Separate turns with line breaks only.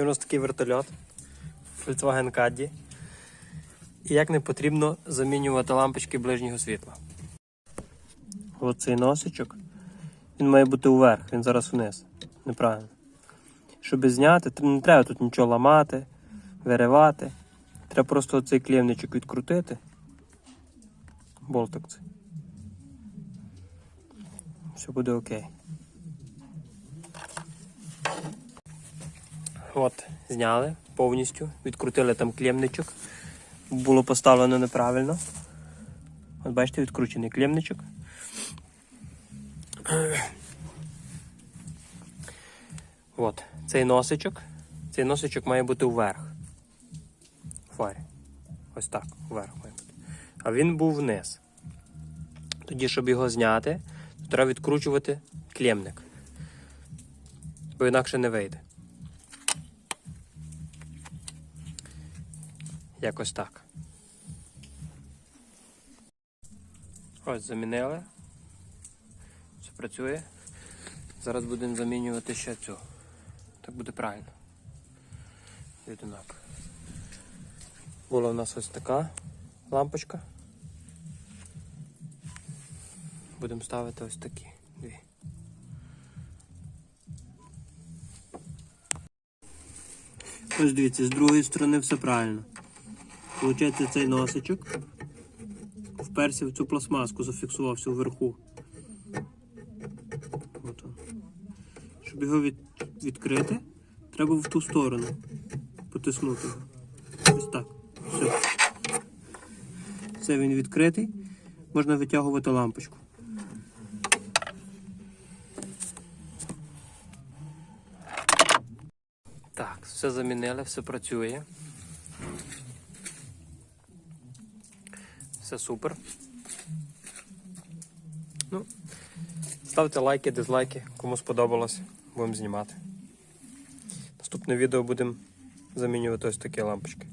І у нас такий вертольот Volkswagen Caddy. І як не потрібно замінювати лампочки ближнього світла. Оцей носичок. Він має бути вверх, він зараз вниз. Неправильно. Щоб зняти, не треба тут нічого ламати, виривати. Треба просто оцей клемничок відкрутити. Болтик цей. Все буде окей. От, зняли повністю, відкрутили там клемничок. Було поставлено неправильно. От бачите, відкручений клемничок. От, цей носичок. Цей носичок має бути вверх. Фарі. Ось так, вверх має бути. А він був вниз. Тоді, щоб його зняти, то треба відкручувати клемник. Бо інакше не вийде. Якось так. Ось замінили. Все працює. Зараз будемо замінювати ще цю. Так буде правильно. І. Була в нас ось така лампочка. Будемо ставити ось такі дві. Ось дивіться, з другої сторони все правильно. Получається цей носичок вперся в цю пластмаску, зафіксувався вверху. От. Щоб його від, відкрити, треба в ту сторону потиснути. Ось так. Все. Все, він відкритий. Можна витягувати лампочку. Так, все замінили, все працює. Все супер. Ну, ставте лайки, дизлайки, кому сподобалось, будемо знімати. Наступне відео будемо замінювати ось такі лампочки.